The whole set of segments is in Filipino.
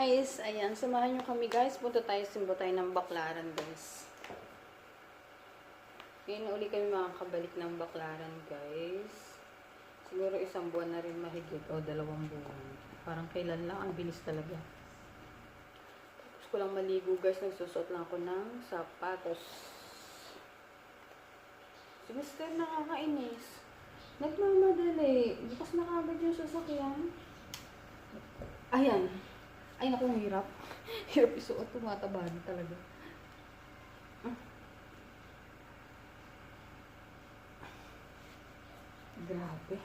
guys! Ayan, samahan nyo kami guys. Punta tayo, simbo tayo ng baklaran guys. Ngayon na uli kami makakabalik ng baklaran guys. Siguro isang buwan na rin mahigit o dalawang buwan. Parang kailan lang, ang bilis talaga. Tapos ko lang maligo guys, nagsusot lang ako ng sapatos. Si Mr. nakakainis. Nagmamadali. Bukas na kagad yung sasakyan. Ayan. Ay, naku, hirap. hirap isuot. Tumataba talaga. Grabe.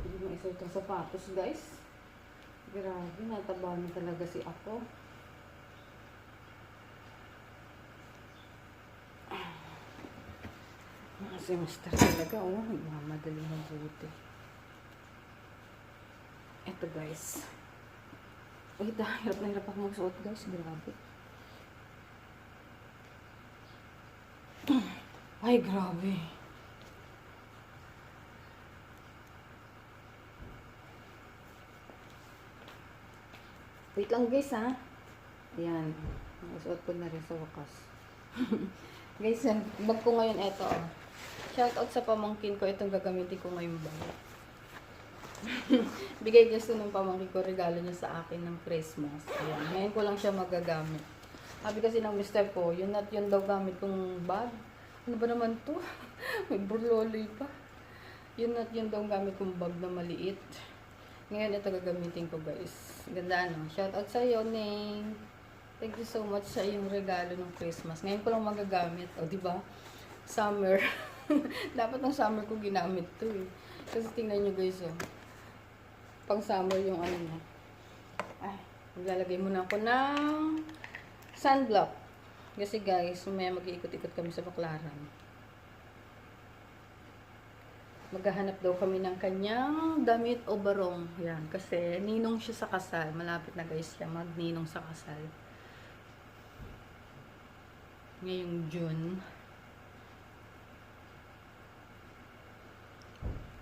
Hindi mo isuot ang sapatos, guys. Grabe, nataba na talaga si ako. Si Mr. talaga, oh, nagmamadali mabuti. Eto guys. Wait, ah, hirap na hirap ako magsuot guys. Grabe. Ay, grabe. Wait lang guys ha. Ayan. Nasuot ko na rin sa wakas. guys, bag ko ngayon eto. Oh. Shout out sa pamangkin ko. Itong gagamitin ko ngayon bag. Bigay gusto ng pamangkin ko regalo niya sa akin ng Christmas. Ayan, ngayon ko lang siya magagamit. Sabi kasi ng mister ko, yun at yun daw gamit kong bag. Ano ba naman to? May burloloy pa. Yun at yun daw gamit kong bag na maliit. Ngayon ito gagamitin ko guys. Ganda ano. Shout out sa iyo, Ning. Thank you so much sa iyong regalo ng Christmas. Ngayon ko lang magagamit. O, di ba? Summer. Dapat ng summer ko ginamit to eh. Kasi tingnan nyo guys oh pang summer yung ano niya. Ay, maglalagay muna ako ng sunblock. Kasi guys, may mag-iikot-ikot kami sa baklaran. Maghahanap daw kami ng kanyang damit o barong. Yan, kasi ninong siya sa kasal. Malapit na guys siya magninong sa kasal. Ngayong June.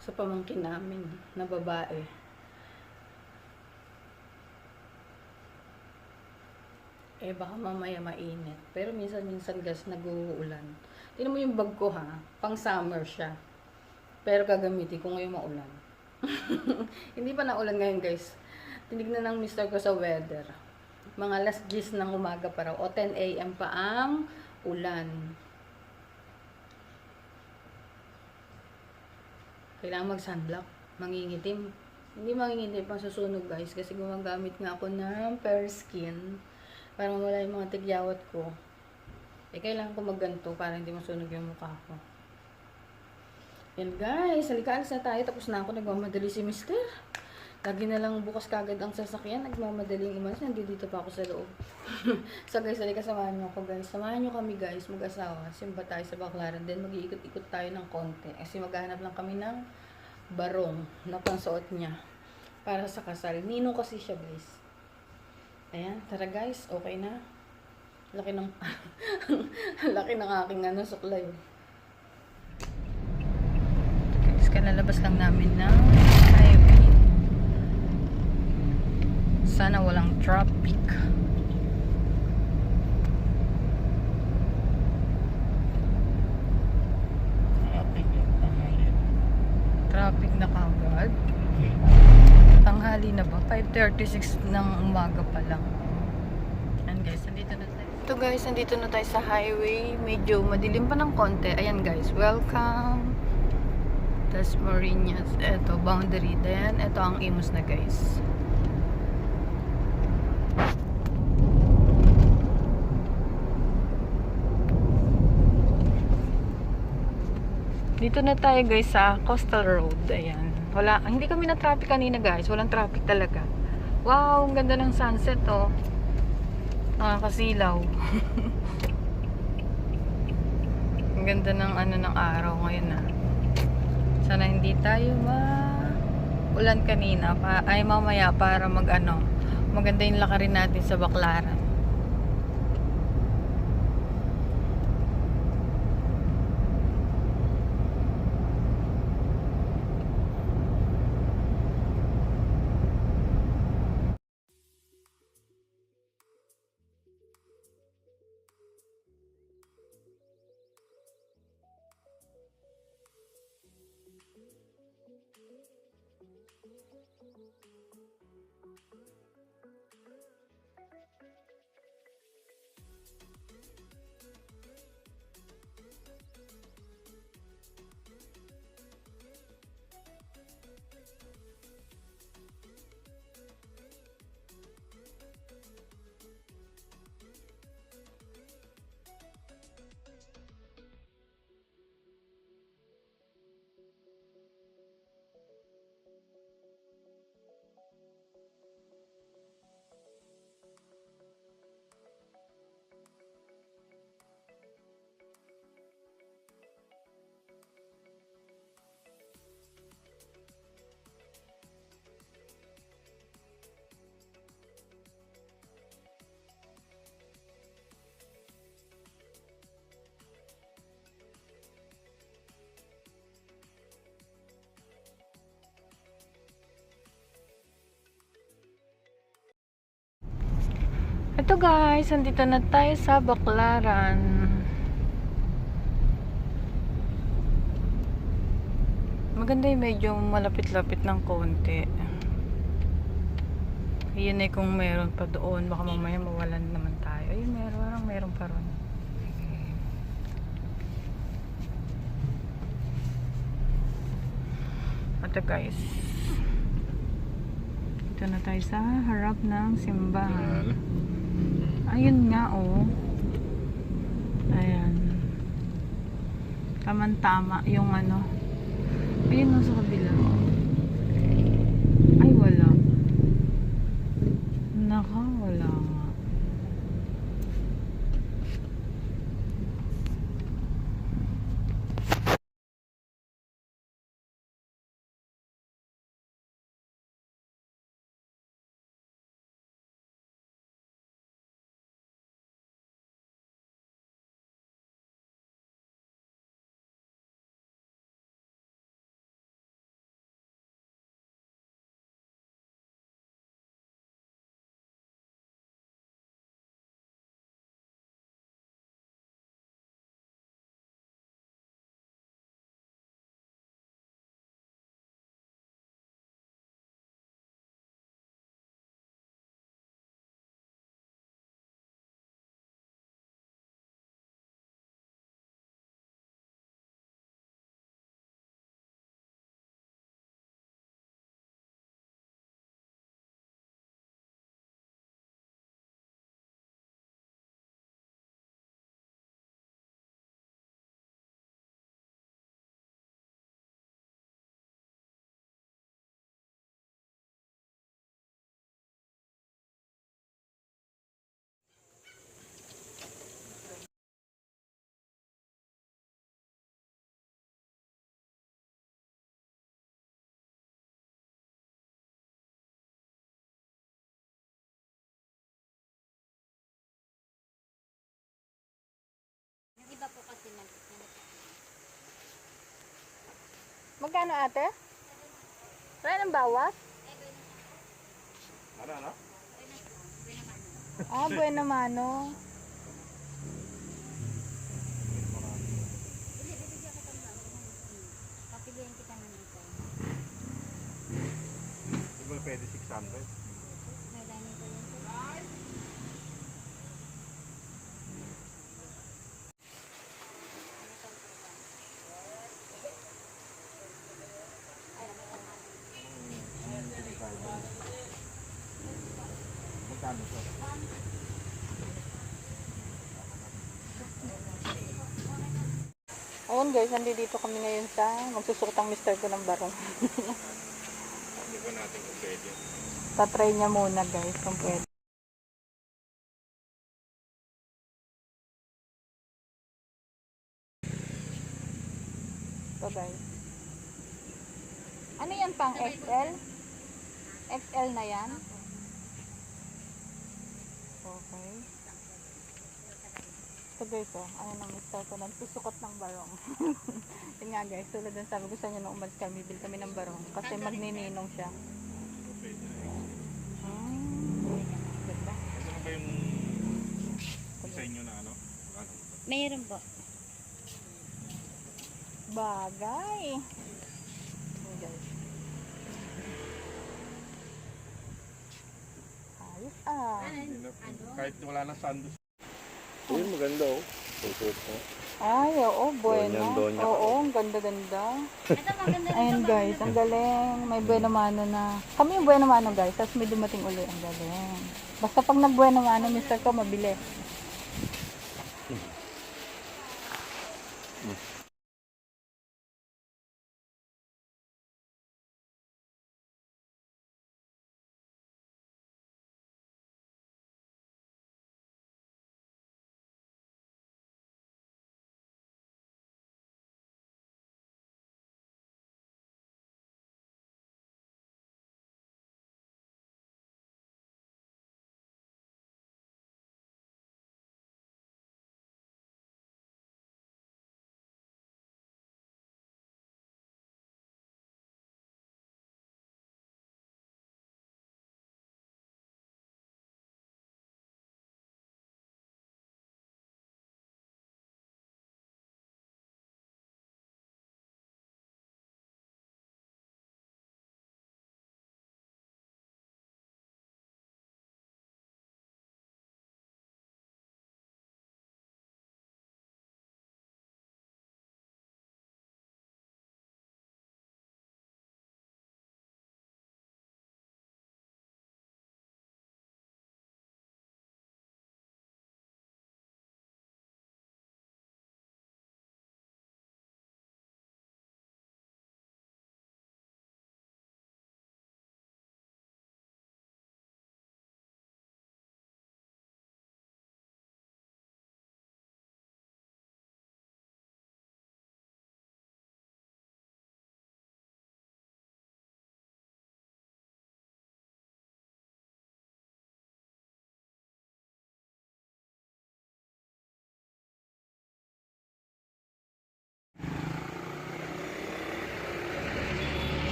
Sa pamangkin namin na babae. Eh, baka mamaya mainit. Pero minsan-minsan gas nag-uulan. Tingnan mo yung bag ko ha. Pang summer siya. Pero gagamitin ko ngayon maulan. Hindi pa naulan ngayon guys. Tinignan ng mister ko sa weather. Mga last gis ng umaga pa raw. O 10 a.m. pa ang ulan. Kailangan mag-sunblock. Mangingitim. Hindi mangingitim pang susunog guys. Kasi gumagamit nga ako ng Fair Skin para mawala yung mga tigyawat ko. Eh, kailangan ko magganto para hindi masunog yung mukha ko. Yan guys, halikaan na tayo. Tapos na ako, nagmamadali si mister. Lagi na lang bukas kagad ang sasakyan. Nagmamadaling imanas. Nandito dito pa ako sa loob. so guys, halika samahan nyo ako guys. Samahan nyo kami guys, mag-asawa. Simba tayo sa baklaran. Then mag-iikot-ikot tayo ng konti. Kasi maghahanap lang kami ng barong na pansuot niya. Para sa kasal. Ninong kasi siya guys. Ayan, tara guys, okay na. Laki ng laki ng aking ano suklay. Guys, kalalabas lang namin ng highway. Sana walang traffic na kagad. Tanghali na ba? 5.36 ng umaga pa lang. Ayan guys, nandito na tayo. Ito guys, nandito na tayo sa highway. Medyo madilim pa ng konti. Ayan guys, welcome. Tas Marinas. Ito, boundary. Then, ito ang Imus na guys. Dito na tayo guys sa Coastal Road. Ayan. Wala, hindi kami na traffic kanina guys. Walang traffic talaga. Wow, ang ganda ng sunset oh. Nakakasilaw. ang ganda ng ano ng araw ngayon ah. Sana hindi tayo ma ulan kanina pa ay mamaya para mag ano maganda yung lakarin natin sa baklaran. Ito guys, andito na tayo sa Baklaran. Maganda yung medyo malapit-lapit ng konti. Yun ay kung meron pa doon, baka mamaya mawalan naman tayo. Ayun, meron, parang meron pa ron. Ito guys. Ito na tayo sa harap ng simbahan. Ayun nga, oh. Ayan. Tamang-tama yung ano. Ayun no, sa kabila. Ay, wala. Naka, wala Magkano ate? Wala ng bawas? Ano, ano? Ah, bueno mano. Papilihan kita ng ito. Hindi mo pwede 600. Ayun guys, nandito kami ngayon sa magsusukot ang mister ko ng barong. Hindi ko natin kung pwede. Tatry niya muna guys kung pwede. Ito guys. Ano yan pang XL? XL na yan? Okay. Ito guys oh, ayun ang mister ko nagsusukot ng barong. Yun nga guys, tulad ng sabi gusto niya nung umalis kami, bil kami ng barong kasi magnininong siya. Hmm. Ganda. Ano ba yung sa inyo na ano? Ano? Mayroon po. Bagay. Ayan, guys. Hindi na- Kahit wala na sando. Uy, maganda oh. Susuot mo. Ay, oo, bueno. Donya, donya. Oo, ang ganda-ganda. Ito maganda rin Ayun ito, guys, ang galing. May buena mano na. Kami yung buena mano guys, tapos may dumating uli. Ang galing. Basta pag nag buena mano, mister ko, mabili.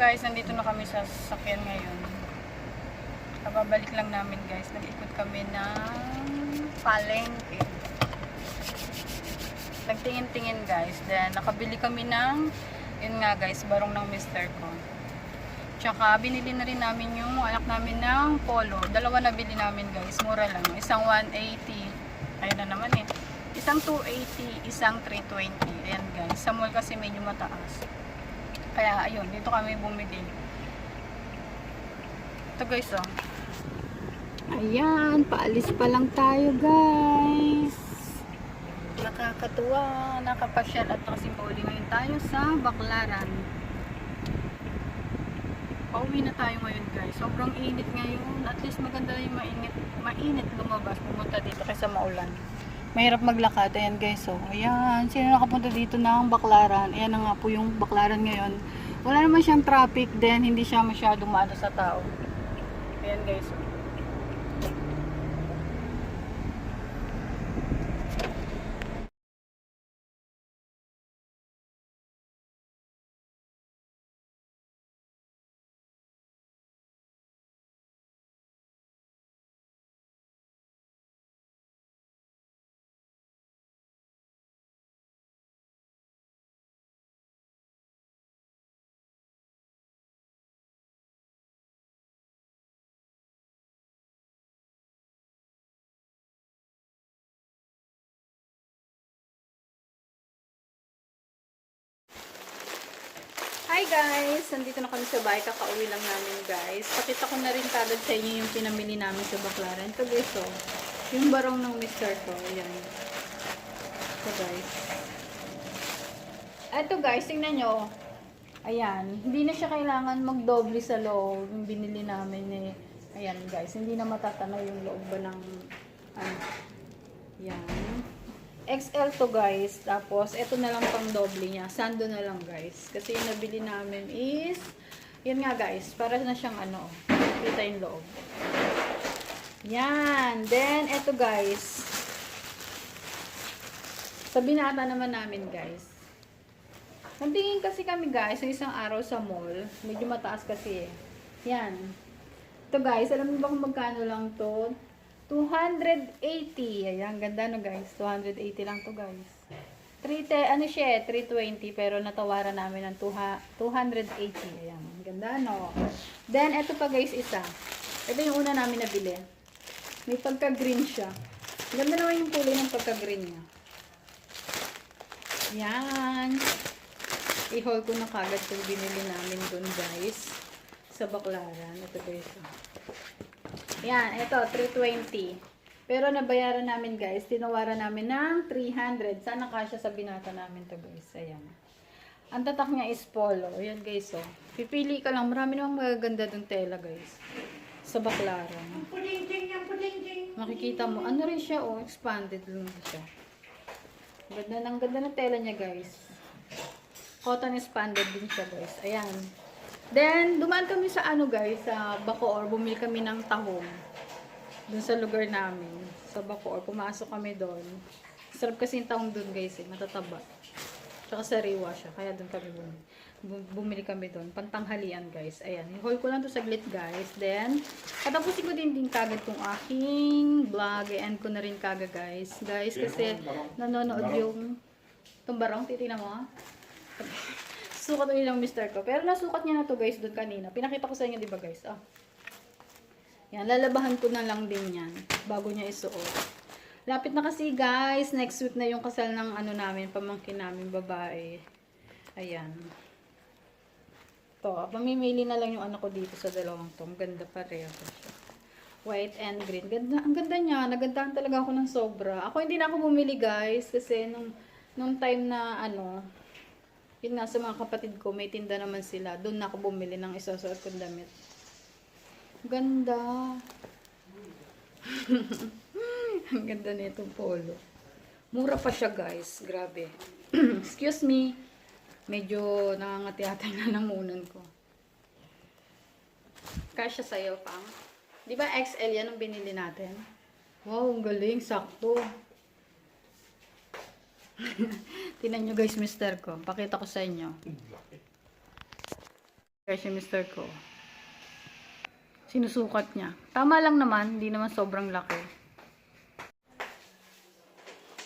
Guys, nandito na kami sa sasakyan ngayon. Kababalik lang namin guys. Nag-ikot kami ng palengke. Nagtingin-tingin guys. Then, nakabili kami ng, yun nga guys, barong ng mister ko. Tsaka, binili na rin namin yung anak namin ng polo. Dalawa na bili namin guys. Mura lang. Isang 180. Ayun na naman eh. Isang 280, isang 320. Ayan guys. Sa mall kasi medyo mataas. Kaya ayun, dito kami bumili. Ito guys oh. Ayan, paalis pa lang tayo guys. Nakakatuwa, nakapasyal at nakasimboli ngayon tayo sa Baklaran. Pauwi na tayo ngayon guys. Sobrang init ngayon. At least maganda yung mainit, mainit lumabas pumunta dito kaysa maulan. Mahirap maglakad. Ayan guys, oh. Ayan. Sino nakapunta dito ng Baklaran? Ayan na nga po yung Baklaran ngayon. Wala naman siyang traffic then hindi siya masyadong maano sa tao. Ayan guys, oh. Hi guys! Nandito na kami sa bahay. Kakauwi lang namin guys. Pakita ko na rin kagad sa inyo yung pinamili namin sa Baklaran. Ito guys oh. Yung barong ng mister ko. Ayan. Ito guys. Ito guys, tingnan nyo. Ayan. Hindi na siya kailangan magdoble sa loob. Yung binili namin eh. Ayan guys. Hindi na matatanaw yung loob ba ng ano. Ayan. XL to guys. Tapos, ito na lang pang doble niya. Sando na lang guys. Kasi yung nabili namin is, yun nga guys, para na siyang ano, kita yung loob. Yan. Then, ito guys. Sa binata naman namin guys. Nagtingin kasi kami guys, ng isang araw sa mall. Medyo mataas kasi eh. Yan. Ito guys, alam mo ba kung magkano lang to? 280. Ayan, ganda no guys. 280 lang to guys. 3 te, ano siya eh, 320 pero natawaran namin ng 200 280. Ayan, ganda no. Then ito pa guys isa. Ito yung una namin nabili. May pagka-green siya. Ganda naman yung kulay ng pagka-green niya. Yan. I-haul ko na kagad yung binili namin dun guys. Sa Baklaran. Ito guys. oh. Yan, ito 320. Pero nabayaran namin guys, tinawaran namin ng 300. Sana kasya sa binata namin to guys. Ayan. Ang tatak niya is polo. Ayan guys oh. Pipili ka lang. Marami namang magaganda dong tela guys. Sa baklaran. Makikita mo. Ano rin siya oh. Expanded lang siya. Ganda ng ganda ng tela niya guys. Cotton expanded din siya guys. Ayan. Then, dumaan kami sa ano guys, sa Bacoor. Bumili kami ng tahong. Doon sa lugar namin. Sa Bacoor. Pumasok kami doon. Sarap kasi yung tahong doon guys eh. Matataba. Tsaka sariwa siya. Kaya doon kami bumili. Bu- Bumili kami doon. Pantanghalian guys. Ayan. I-haul ko lang to saglit guys. Then, katapusin ko din din kagad tong aking vlog. I-end ko na rin kagad guys. Guys, kasi nanonood yung itong barong. Titignan mo ah. Sukat ulit ng mister ko. Pero nasukat niya na to guys doon kanina. Pinakita ko sa inyo, di ba guys? Ah. Yan, lalabahan ko na lang din yan. Bago niya isuot. Lapit na kasi guys. Next week na yung kasal ng ano namin, pamangkin namin, babae. Ayan. To, pamimili na lang yung anak ko dito sa dalawang to. Ganda pareho siya. White and green. Ganda, ang ganda niya. Nagandahan talaga ako ng sobra. Ako hindi na ako bumili guys. Kasi nung, nung time na ano, yun nga sa mga kapatid ko, may tinda naman sila. Doon na ako bumili ng isasuot kong damit. Ganda. Ang ganda na itong polo. Mura pa siya guys. Grabe. Excuse me. Medyo nangangati-ata na namunan ko. Kasya sa'yo, pang. Di ba XL yan ang binili natin? Wow, ang galing. Sakto. Tinan nyo guys, mister ko. Pakita ko sa inyo. Kasi mister ko. Sinusukat niya. Tama lang naman, hindi naman sobrang laki.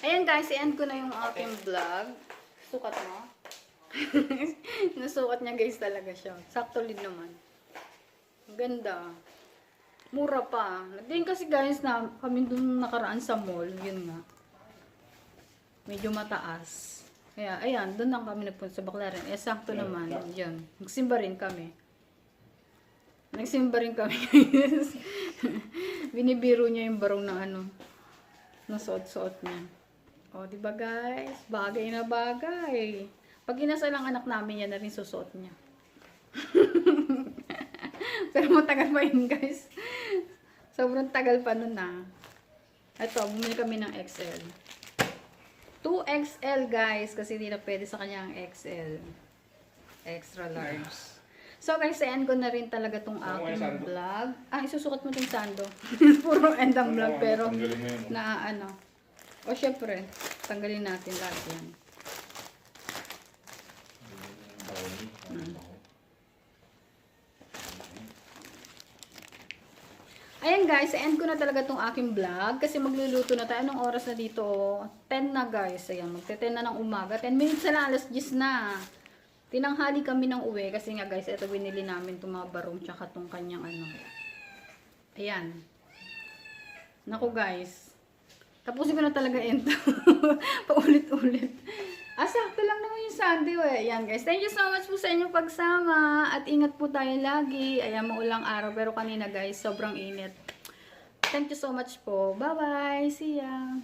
Ayan guys, i-end ko na yung aking vlog. Sukat mo. Nasukat niya guys talaga siya. Sakto din naman. Ang Ganda. Mura pa. Nagdating kasi guys na kami dun nakaraan sa mall. Yun nga. Medyo mataas. Kaya, ayan, doon lang kami nagpunta sa Baclaran. Eh, sakto naman. Yan. Nagsimba rin kami. Nagsimba rin kami. Binibiro niya yung barong na ano. Na suot-suot niya. O, di ba guys? Bagay na bagay. Pag inasal ang anak namin, yan na rin susuot niya. Pero matagal pa yun guys. Sobrang tagal pa nun na. Ito, bumili kami ng XL. 2XL guys, kasi hindi na pwede sa kanya ang XL. Extra large. So guys, end ko na rin talaga tong aking vlog. Ah, isusukat mo tong sando. Puro end ang vlog, pero yun. oh. na ano. O syempre, tanggalin natin lahat yan. Ayan guys, end ko na talaga tong aking vlog kasi magluluto na tayo. Anong oras na dito? 10 na guys. Ayan, magte-10 na ng umaga. 10 minutes na lang, alas 10 na. Tinanghali kami ng uwi kasi nga guys, ito binili namin itong mga barong tsaka itong kanyang ano. Ayan. Naku guys. Tapusin ko na talaga ito. Paulit-ulit. Ah, sakto lang naman yung Sunday eh. Ayan guys. Thank you so much po sa inyong pagsama. At ingat po tayo lagi. Ayan, maulang araw. Pero kanina guys, sobrang init. Thank you so much po. Bye-bye. See ya.